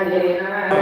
Hare Hare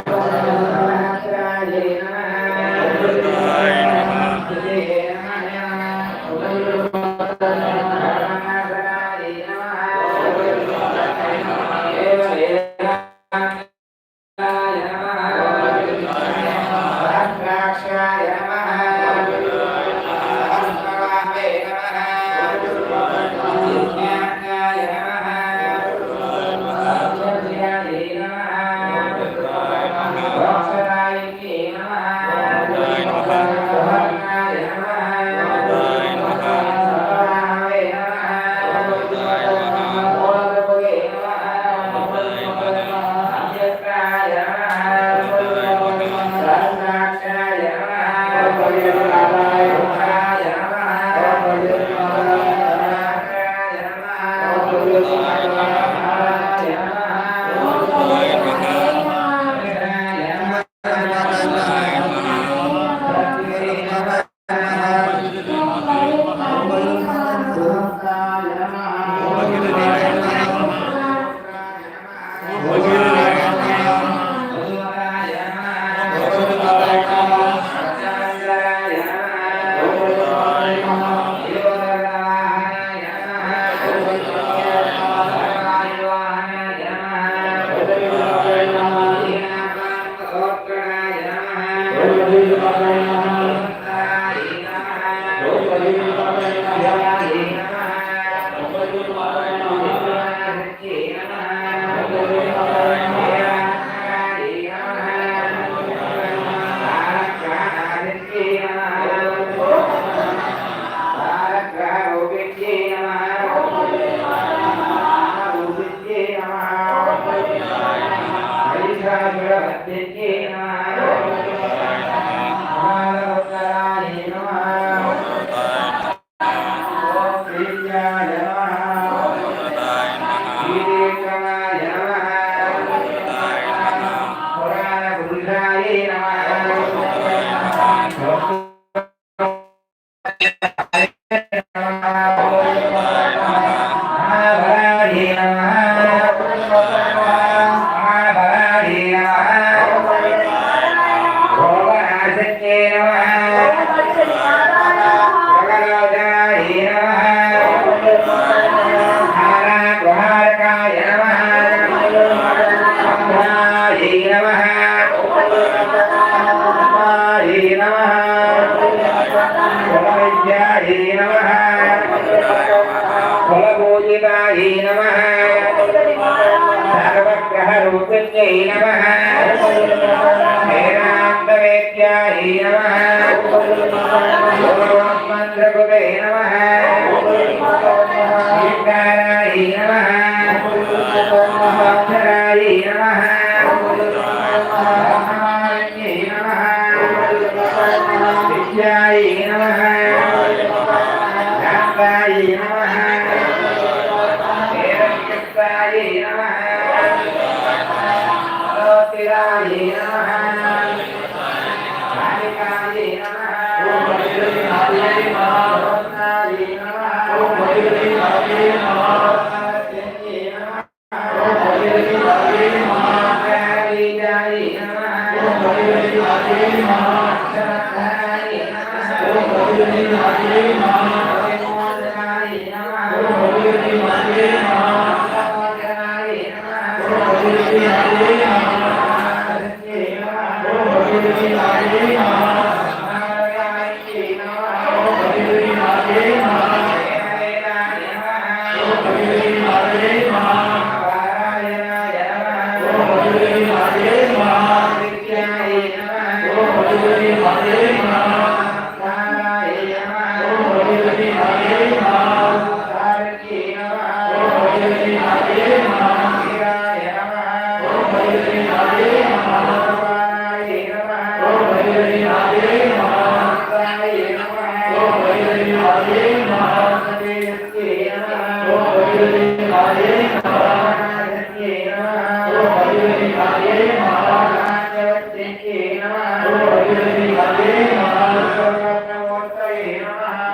అక్షరాయై నమ నమ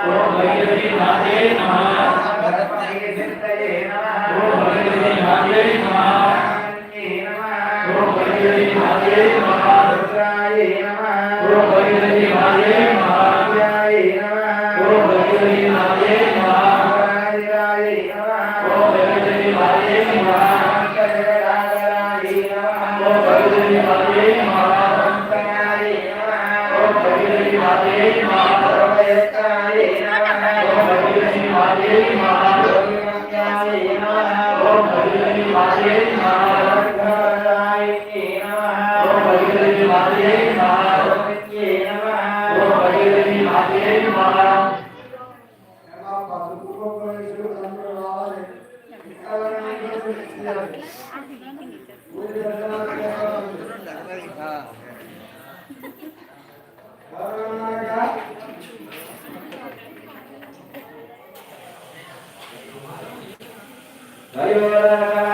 ओम भगवती माते नमः ओम भगवती माते नमः ओम भगवती माते नमः Hallelujah.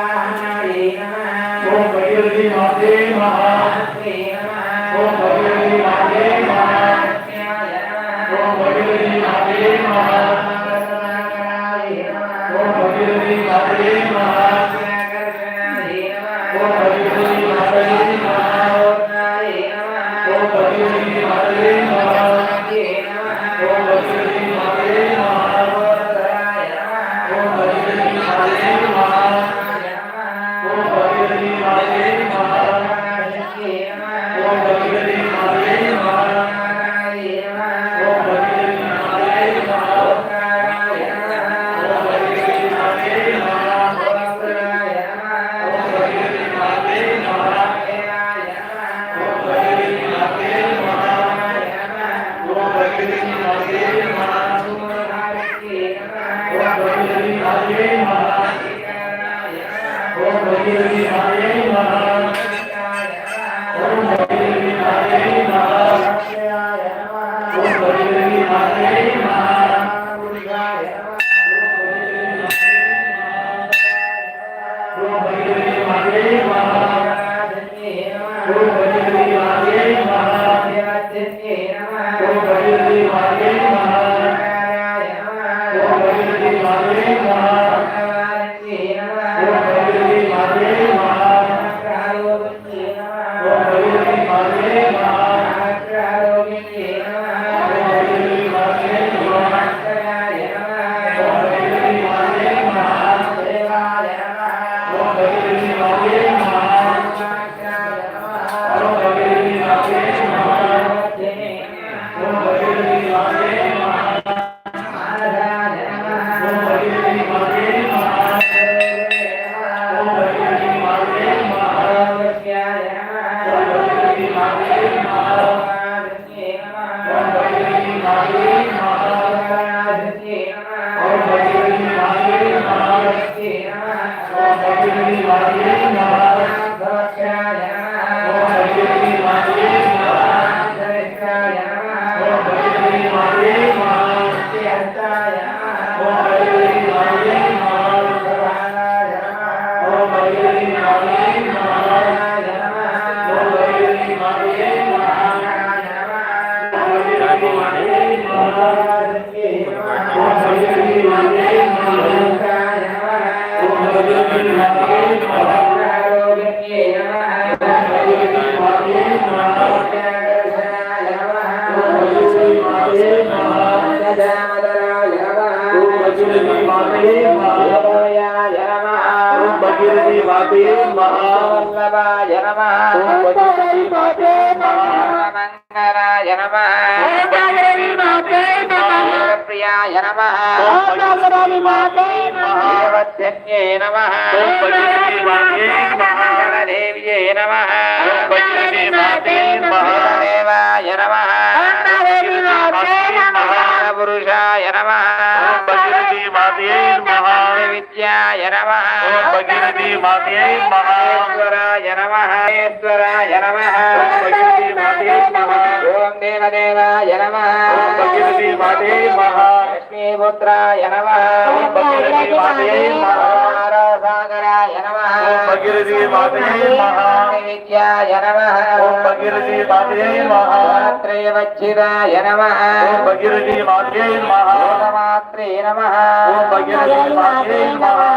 Om Bhagavati श्रीमते महामङ्गलाय नमः श्रीमते महामङ्गलाय नमः प्रियाय नमः महावत्यन्ये नमः महादेव्ये नमः महादेवाय नमः महापुरुषाय नमः महाविद्या ఈశ్వరాయ నమ. భగీరథి మాతే మహేశ్వరాయ నమ మహేశ్వరాయ నమ. భగీరథి మాతే మహా ఓం దేవదేవాయ నమ. భగీరథి మాతే మహా లక్ష్మీపుత్రాయ నమ. భగీరథి మాతే మహా సాగరాయ నమ. భగీరథి మాతే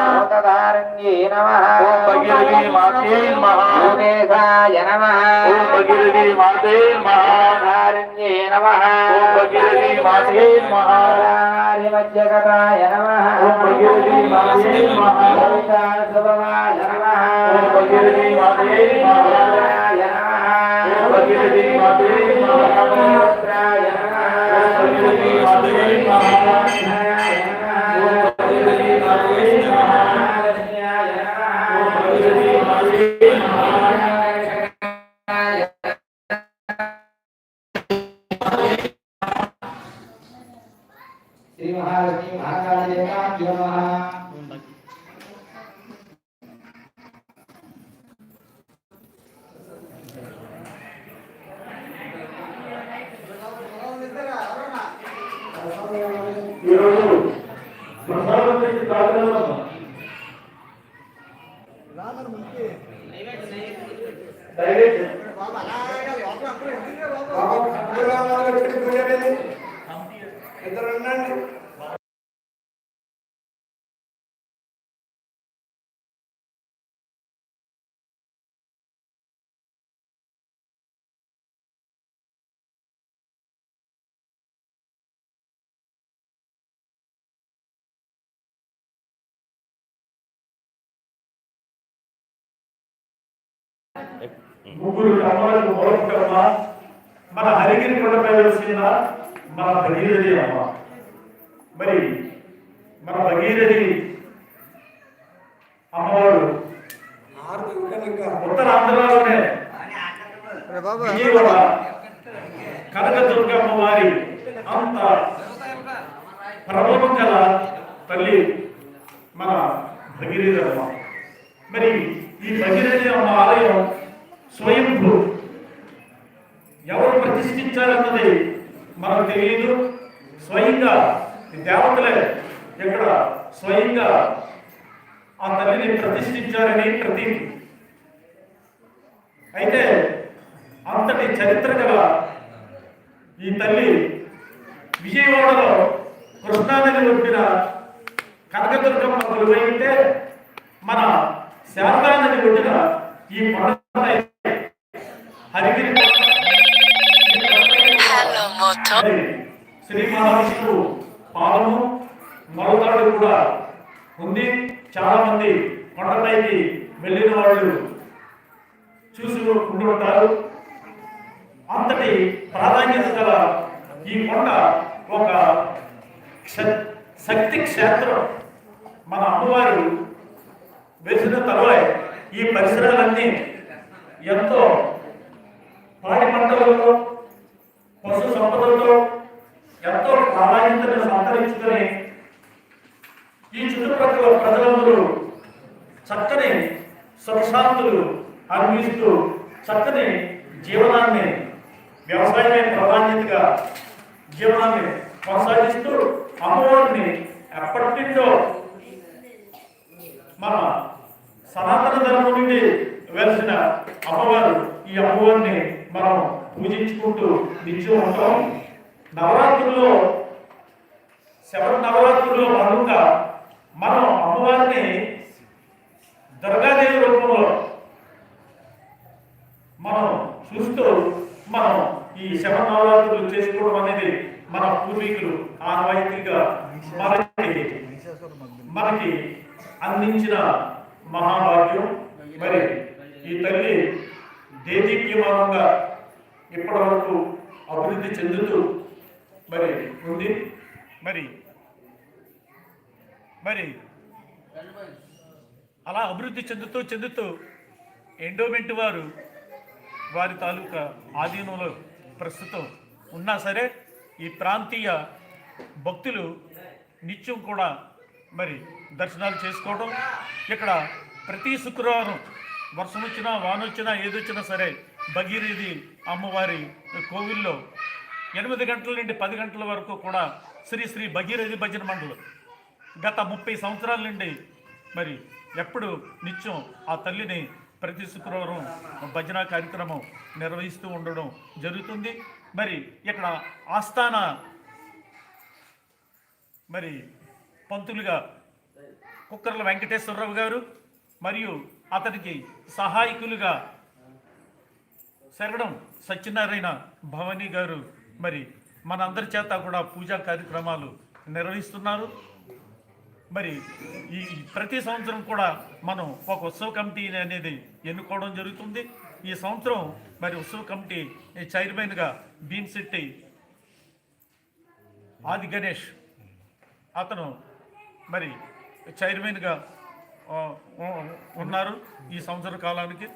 భూతధారణ్యే నమ ఓం భగీరథి మాతే నమః భూమేశాయ నమ ఓం భగీరథి మాతే నమః ధారణ్యే నమ ఓం భగీరథి మాతే నమః మధ్యగతాయ నమ ఓం భగీరథి మాతే నమః శుభమాయ నమ ఓం భగీరథి మాతే నమః ముగ్గురు కమ్మలకు మొదటికమ్మ మన హరిగిరి కొండపై వచ్చిన మన భగీరథి అమ్మ. మరి మన భగీరథి అమ్మవారు ఉత్తర ఆంధ్రలోనే కనకదుర్గమ్మ వారి అంత ప్రభావం గల తల్లి మన భగీరథి అమ్మ. మరి ఈ భగీరథి అమ్మ ఆలయం స్వయంభూ. ఎవరు ప్రతిష్ఠించాలన్నది మనకు తెలియదు. స్వయంగా దేవతలే ఇక్కడ స్వయంగా ఆ తల్లిని ప్రతిష్ఠించారని ప్రతీతి. అయితే అంతటి చరిత్ర గల ఈ తల్లి విజయవాడలో కృష్ణానది ఒడ్డిన కనకదుర్గమ్మ కొలువైతే మన శారదానది ఒడ్డిన ఈ పండుగ Moto. మరి శ్రీ మహావిష్ణువు పాదము మరుతాడు కూడా ఉంది చాలా మంది కొండపైకి వెళ్ళిన వాళ్ళు చూసి ఉంటారు అంతటి ప్రాధాన్యత గల ఈ కొండ ఒక శక్తి క్షేత్రం మన అమ్మవారు వేసిన తరువాత ఈ పరిసరాలన్నీ ఎంతో জন্য మనం చూస్తూ మనం ఈ శవ నవరాత్రులు చేసుకోవడం అనేది మన పూర్వీకులు ఆనవాయితీగా మనకి మనకి అందించిన మహాభాగ్యం. మరి ఈ తల్లి దేదీప్యమానంగా ఇప్పటి వరకు అభివృద్ధి చెందుతూ మరి ఉంది. మరి మరి అలా అభివృద్ధి చెందుతూ చెందుతూ ఎండోమెంట్ వారు వారి తాలూకా ఆధీనంలో ప్రస్తుతం ఉన్నా సరే ఈ ప్రాంతీయ భక్తులు నిత్యం కూడా మరి దర్శనాలు చేసుకోవడం ఇక్కడ ప్రతి శుక్రవారం వర్షం వచ్చినా వానొచ్చినా ఏదొచ్చినా సరే భగీరథి అమ్మవారి కోవిల్లో ఎనిమిది గంటల నుండి పది గంటల వరకు కూడా శ్రీ శ్రీ భగీరథి భజన మండలం. గత ముప్పై సంవత్సరాల నుండి మరి ఎప్పుడు నిత్యం ఆ తల్లిని ప్రతి శుక్రవారం భజన కార్యక్రమం నిర్వహిస్తూ ఉండడం జరుగుతుంది. మరి ఇక్కడ ఆస్థాన మరి పంతులుగా కుక్కర్ల వెంకటేశ్వరరావు గారు మరియు అతనికి సహాయకులుగా శరణం సత్యనారాయణ భవానీ గారు మరి మనందరి చేత కూడా పూజా కార్యక్రమాలు నిర్వహిస్తున్నారు. మరి ఈ ప్రతి సంవత్సరం కూడా మనం ఒక ఉత్సవ కమిటీ అనేది ఎన్నుకోవడం జరుగుతుంది. ఈ సంవత్సరం మరి ఉత్సవ కమిటీ చైర్మన్గా భీమ్శెట్టి ఆది గణేష్ అతను మరి చైర్మన్గా ఉన్నారు ఈ సంవత్సర కాలానికి.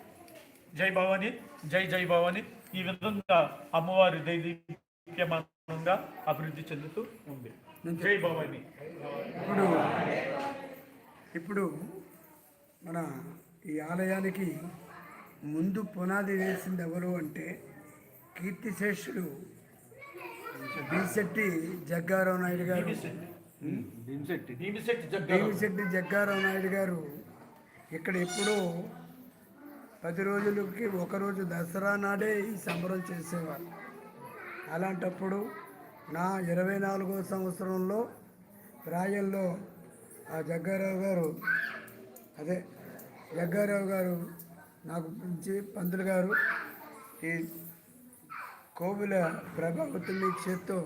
జై భవాని జై జై భవాని. ఈ విధంగా అమ్మవారి దైదీప్యమానంగా అభివృద్ధి చెందుతూ ఉంది. ఇప్పుడు ఇప్పుడు మన ఈ ఆలయానికి ముందు పునాది వేసింది ఎవరు అంటే కీర్తిశేషులు బీశెట్టి జగ్గారావు నాయుడు గారు. భీమిశెట్టి. జగ్గారావు. భీమిశెట్టి జగ్గారావు నాయుడు గారు ఇక్కడ ఎప్పుడో పది రోజులకి ఒకరోజు దసరా నాడే ఈ సంబరం చేసేవారు. అలాంటప్పుడు నా ఇరవై నాలుగో సంవత్సరంలో రాయల్లో ఆ జగ్గారావు గారు అదే జగ్గారావు గారు నాకు పిలిచి పంతులు గారు. ఈ కోవిల ప్రభావితం చేత్తో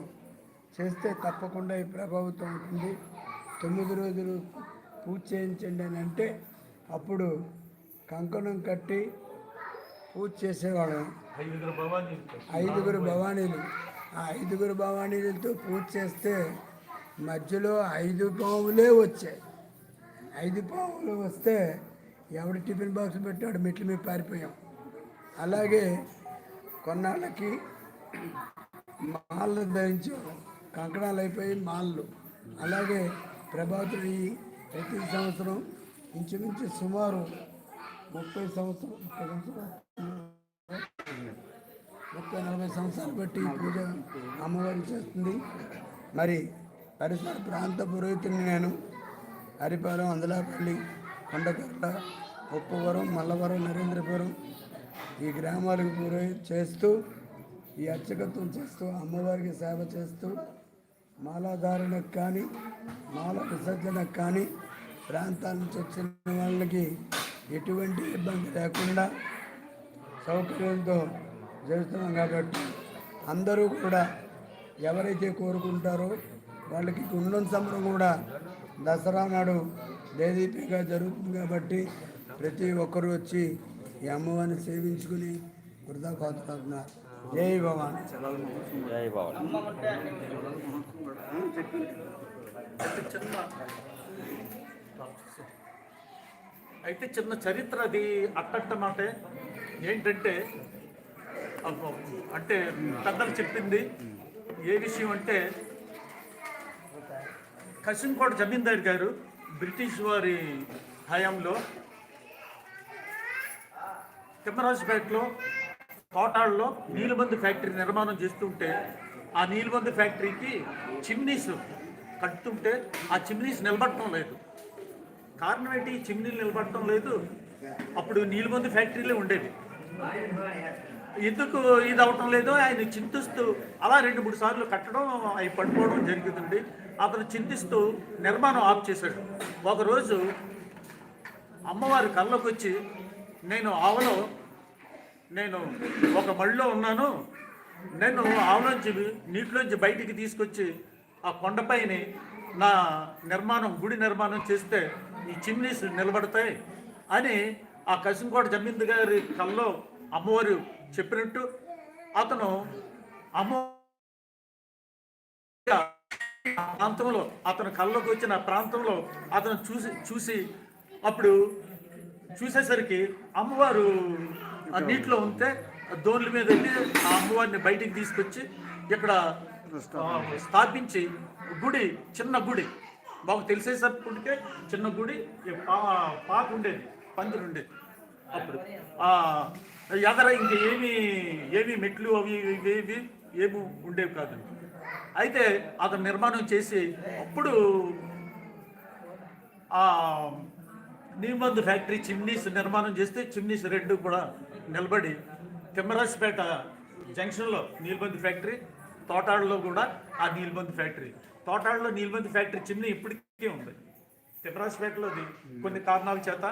చేస్తే తప్పకుండా ఈ ప్రభావితం అవుతుంది. తొమ్మిది రోజులు పూజ చేయించండి అని అంటే అప్పుడు కంకణం కట్టి పూజ చేసేవాళ్ళం. ఐదుగురు భవానీలు. ఆ ఐదుగురు భవానీలతో పూజ చేస్తే మధ్యలో ఐదు పావులే వచ్చాయి. ఐదు పావులు వస్తే ఎవడు టిఫిన్ బాక్స్ పెట్టాడు మెట్ల మీద పారిపోయాం. అలాగే కొన్నాళ్ళకి మాళ్ళు ధరించాం. కంకణాలు అయిపోయి మాళ్ళు అలాగే ప్రభావితం ప్రతి సంవత్సరం ఇంచుమించు సుమారు ముప్పై సంవత్సరం ముప్పై నలభై సంవత్సరాలు బట్టి పూజ అమ్మవారికి చేస్తుంది. మరి పరిసర ప్రాంత పురోహితుని నేను హరిపాలెం అందలాపల్లి కొండకర్ల ఉప్పవరం మల్లవరం నరేంద్రపురం ఈ గ్రామాలకు పురోహిత చేస్తూ ఈ అర్చకత్వం చేస్తూ అమ్మవారికి సేవ చేస్తూ మాలాధారణకు కానీ మాల విసర్జనకు కానీ ప్రాంతాల నుంచి వచ్చిన వాళ్ళకి ఎటువంటి ఇబ్బంది లేకుండా సౌకర్యంతో చేస్తున్నాం కాబట్టి అందరూ కూడా ఎవరైతే కోరుకుంటారో వాళ్ళకి గుండం సంబరం కూడా దసరా నాడు దేదీపిగా జరుగుతుంది కాబట్టి ప్రతి ఒక్కరూ వచ్చి ఈ అమ్మవారిని సేవించుకుని వృధా కోరుతున్నారు జై భవాన్. జై బాబా అయితే చిన్న చరిత్ర అది అట్టట్ట మాటే ఏంటంటే అంటే పెద్దలు చెప్పింది ఏ విషయం అంటే కసింకోట జమీందార్ గారు బ్రిటిష్ వారి హయాంలో తిమ్మరాజుపేటలో కోటాళ్ళలో నీలబంది ఫ్యాక్టరీ నిర్మాణం చేస్తుంటే ఆ నీలబంది ఫ్యాక్టరీకి చిమ్నీస్ కట్టుతుంటే ఆ చిమ్నీస్ నిలబడటం లేదు. కారణం ఏంటి? చిమ్నీలు నిలబడటం లేదు. అప్పుడు నీలబంది ఫ్యాక్టరీలే ఉండేవి. ఎందుకు ఇది అవటం లేదో ఆయన చింతిస్తూ అలా రెండు మూడు సార్లు కట్టడం అవి పడిపోవడం జరిగిందండి. అతను చింతిస్తూ నిర్మాణం ఆఫ్ చేశాడు. ఒకరోజు అమ్మవారి కళ్ళకు వచ్చి నేను ఆవలో నేను ఒక మళ్ళీలో ఉన్నాను. నేను ఆవలోంచి నీటిలోంచి బయటికి తీసుకొచ్చి ఆ కొండపైన నా నిర్మాణం గుడి నిర్మాణం చేస్తే ఈ చిమ్నీస్ నిలబడతాయి అని ఆ కసింకోట జమీందు గారి కల్లో అమ్మవారు చెప్పినట్టు అతను అమ్మ ప్రాంతంలో అతను కళ్ళలోకి వచ్చిన ప్రాంతంలో అతను చూసి చూసి అప్పుడు చూసేసరికి అమ్మవారు నీటిలో ఉంటే దోన్ల మీద వెళ్ళి ఆ అమ్మవారిని బయటికి తీసుకొచ్చి ఇక్కడ స్థాపించి గుడి చిన్న గుడి. మాకు తెలిసేసప్పటికే చిన్న గుడి పాప పా ఉండేది పందిరి ఉండేది. అప్పుడు. ఎదర ఇంక ఏమి ఏమి మెట్లు అవి ఇవి ఏమి ఉండేవి కాదు. అయితే అతను నిర్మాణం చేసి అప్పుడు ఆ నీమందు ఫ్యాక్టరీ చిమ్నీస్ నిర్మాణం చేస్తే చిమ్నీస్ రెండు కూడా నిలబడి తిమ్మరాజపేట జంక్షన్లో నీల్బంది ఫ్యాక్టరీ తోటాడులో కూడా ఆ నీల్బంది ఫ్యాక్టరీ. తోటాడులో నీల్బంది ఫ్యాక్టరీ చిమ్నీ ఇప్పటికీ ఉంది. తిమ్మరాజపేటలోది కొన్ని కారణాల చేత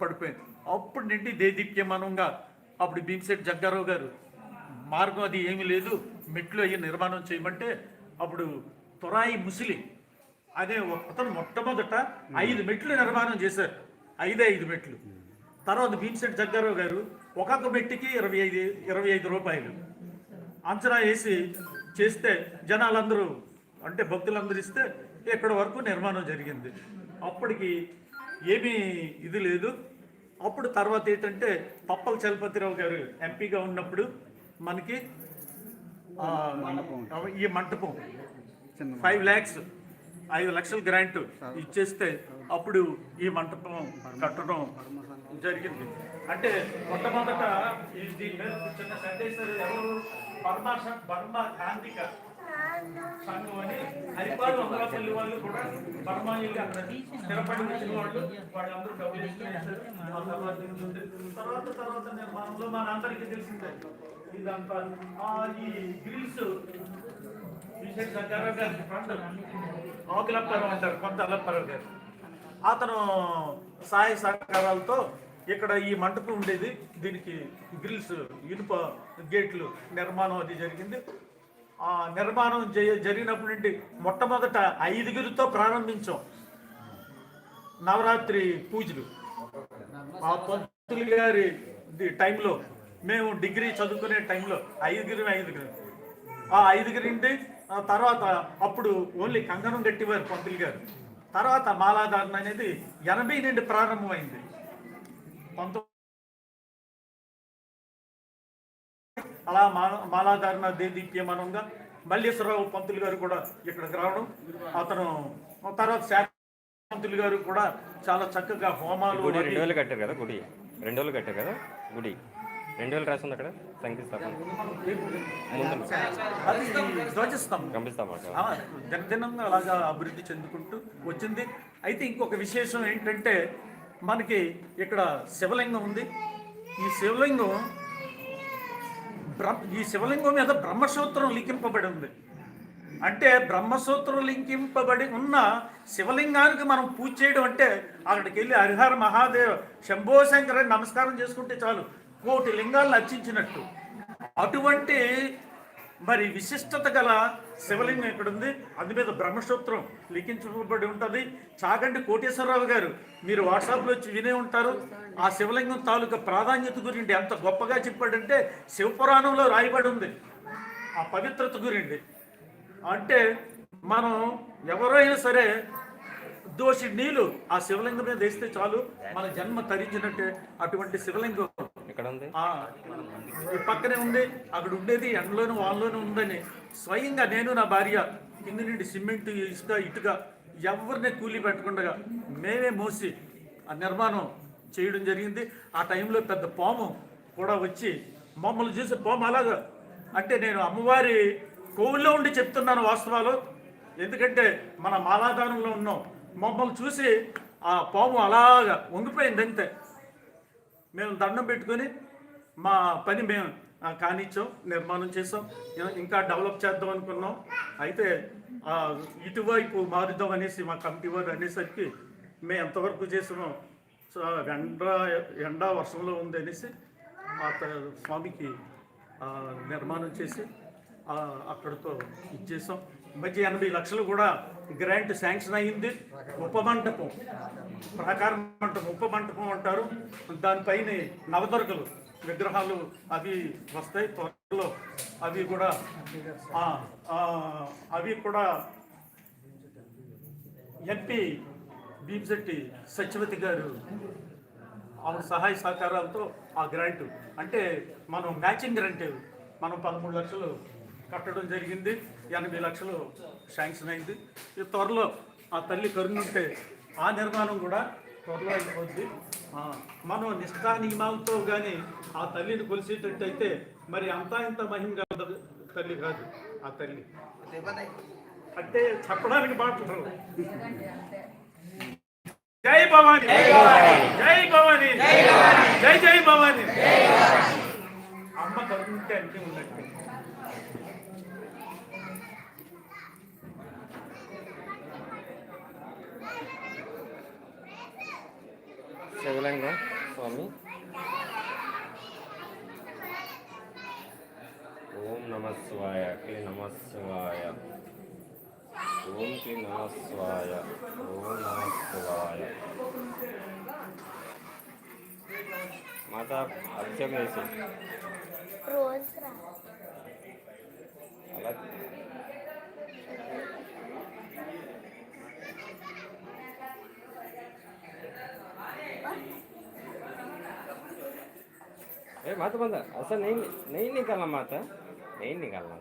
పడిపోయింది. అప్పుడు నుండి దేదీప్యమానంగా అప్పుడు భీమశెట్టి జగ్గారావు గారు మార్గం అది ఏమీ లేదు మెట్లు అయ్యి నిర్మాణం చేయమంటే అప్పుడు తురాయి ముసిలి అదే అతను మొట్టమొదట ఐదు మెట్లు నిర్మాణం చేశారు. ఐదే ఐదు మెట్లు. తర్వాత భీమశెట్టి జగ్గారావు గారు ఒక్కొక్క మెట్టికి ఇరవై ఐదు ఇరవై ఐదు రూపాయలు. అంచనా వేసి చేస్తే జనాలందరూ అంటే భక్తులందరూ ఇస్తే ఇక్కడ వరకు నిర్మాణం జరిగింది. అప్పటికి ఏమీ ఇది లేదు. అప్పుడు తర్వాత ఏంటంటే పప్పల చలపతిరావు గారు ఎంపీగా ఉన్నప్పుడు మనకి ఈ మంటపం ఫైవ్ ల్యాక్స్ ఐదు లక్షల గ్రాంట్ ఇచ్చేస్తే అప్పుడు ఈ మంటపం కట్టడం జరిగింది. అంటే మొట్టమొదట ఈ దీని మీద చిన్న సందేశాలు ఎవరు బర్మా బర్మా సంఘం అని హరిపాడు అమరాపల్లి వాళ్ళు కూడా బర్మాయిలు అక్కడ స్థిరపడి వచ్చిన వాళ్ళు. వాళ్ళందరూ డబ్బులు తర్వాత తర్వాత నిర్మాణంలో మనందరికీ తెలిసిందే. ఇదంతా ఈ గ్రిల్స్ విజయ్ జగ్గారావు గారి ఫ్రెండ్. ఆకులప్పారావు అంటారు కొంత అల్లప్పారావు గారు. అతను సహాయ సహకారాలతో ఇక్కడ ఈ మంటపం ఉండేది. దీనికి గ్రిల్స్ ఇనుప గేట్లు నిర్మాణం అది జరిగింది. నిర్మాణం జరి- జరిగినప్పటి నుండి మొట్టమొదట ఐదుగురితో ప్రారంభించాం. నవరాత్రి పూజలు. ఆ పంతులు గారి టైంలో మేము డిగ్రీ చదువుకునే టైంలో ఐదుగురు ఐదుగురు. ఆ ఐదుగురి నుండి ఆ తర్వాత అప్పుడు ఓన్లీ కంకణం కట్టివారు పంతులు గారు. తర్వాత మాలాధారణ అనేది ఎనభై నుండి ప్రారంభమైంది. పంతొమ్మిది అలా మాల మాలాధారణ దేదీప్యమానంగా మల్లేశ్వరరావు పంతులు గారు కూడా ఇక్కడికి రావడం అతను తర్వాత శాఖ పంతులు గారు కూడా చాలా చక్కగా హోమాలు రెండు వేలు కట్టారు కదా గుడి? రెండు వేలు కట్టారు కదా గుడి? రెండు వేలు రాసింది అక్కడ? ఆ, దినదినంగా అలాగా అభివృద్ధి చెందుకుంటూ వచ్చింది. అయితే ఇంకొక విశేషం ఏంటంటే మనకి ఇక్కడ శివలింగం ఉంది. ఈ శివలింగం బ్రహ్మ ఈ శివలింగం మీద బ్రహ్మసూత్రం లిఖింపబడి ఉంది. అంటే బ్రహ్మసూత్రం లింకింపబడి ఉన్న శివలింగానికి మనం పూజ చేయడం అంటే అక్కడికి వెళ్ళి హరిహర మహాదేవ్ శంభో శంకర అని నమస్కారం చేసుకుంటే చాలు. కోటి లింగాలను అర్చించినట్టు అటువంటి మరి విశిష్టత గల శివలింగం ఇక్కడ ఉంది అది మీద బ్రహ్మసూత్రం లిఖించబడి ఉంటుంది. చాగంటి కోటేశ్వరరావు గారు మీరు వాట్సాప్లో వచ్చి వినే ఉంటారు. ఆ శివలింగం తాలూకా ప్రాధాన్యత గురించి ఎంత గొప్పగా చెప్పాడంటే శివపురాణంలో రాయబడి ఉంది. ఆ పవిత్రత గురించి. అంటే మనం ఎవరైనా సరే దోషి నీళ్ళు ఆ శివలింగం మీద వేస్తే చాలు. మన జన్మ తరించినట్టే అటువంటి శివలింగం. ఎక్కడ ఉంది పక్కనే ఉంది. అక్కడ ఉండేది ఎండలోను వాళ్ళలోనూ ఉందని. స్వయంగా నేను నా భార్య కింద నుండి సిమెంట్ ఇసుక ఇటుక ఎవరిని కూలీ పెట్టకుండా మేమే మోసి ఆ నిర్మాణం చేయడం జరిగింది. ఆ టైంలో పెద్ద పాము కూడా వచ్చి మమ్మల్ని చూసి పాము అలాగా? అంటే నేను అమ్మవారి కోవిల్లో ఉండి చెప్తున్నాను వాస్తవాలు. ఎందుకంటే మన మాలాధారంలో ఉన్నాం. మమ్మల్ని చూసి ఆ పాము అలాగా వంగిపోయింది అంతే. మేము దండం పెట్టుకొని మా పని మేము కానిచ్చాం నిర్మాణం చేసాం ఇంకా డెవలప్ చేద్దాం అనుకున్నాం. అయితే ఇటువైపు మారుద్దాం అనేసి మా కమిటీ వారు అనేసరికి మేము ఎంతవరకు చేసినాం సో ఎండ ఎండ వర్షంలో ఉంది అనేసి ఆ స్వామికి నిర్మాణం చేసి అక్కడతో ఇచ్చేసాం మధ్య ఎనభై లక్షలు కూడా గ్రాంట్ శాంక్షన్ అయ్యింది ఉపమంటపం ప్రాకార మంటపం ఉపమంటపం అంటారు. దానిపైన నవదుర్గలు విగ్రహాలు అవి వస్తాయి త్వరలో అవి కూడా అవి కూడా ఎంపీ భీమశెట్టి సత్యవతి గారు ఆవిడ సహాయ సహకారాలతో ఆ గ్రాంట్. అంటే మనం మ్యాచింగ్ గ్రాంట్ మనం పదమూడు లక్షలు కట్టడం జరిగింది ఎనభై లక్షలు శాంక్షన్ అయింది. ఈ త్వరలో ఆ తల్లి కరుణుంటే ఆ నిర్మాణం కూడా త్వరలో అయిపోద్ది మనం నిష్ఠా నియమాలతో కానీ ఆ తల్లిని కొలిసేటట్టయితే మరి అంతా ఇంత మహిమ తల్లి కాదు ఆ తల్లి. అంటే చెప్పడానికి మాటలు రావు. జై భవాని. జై భవాని. జై జై భవాని. అమ్మ కలుగుంటే అంటే ఉన్నట్టు. शिवलिंग स्वामी ओम नमः स्वाय के नमः स्वाय ओम के नमः स्वाय ओम नमः स्वाय माता ए माता बंदा ऐसा नहीं नहीं निकालना माता नहीं निकालना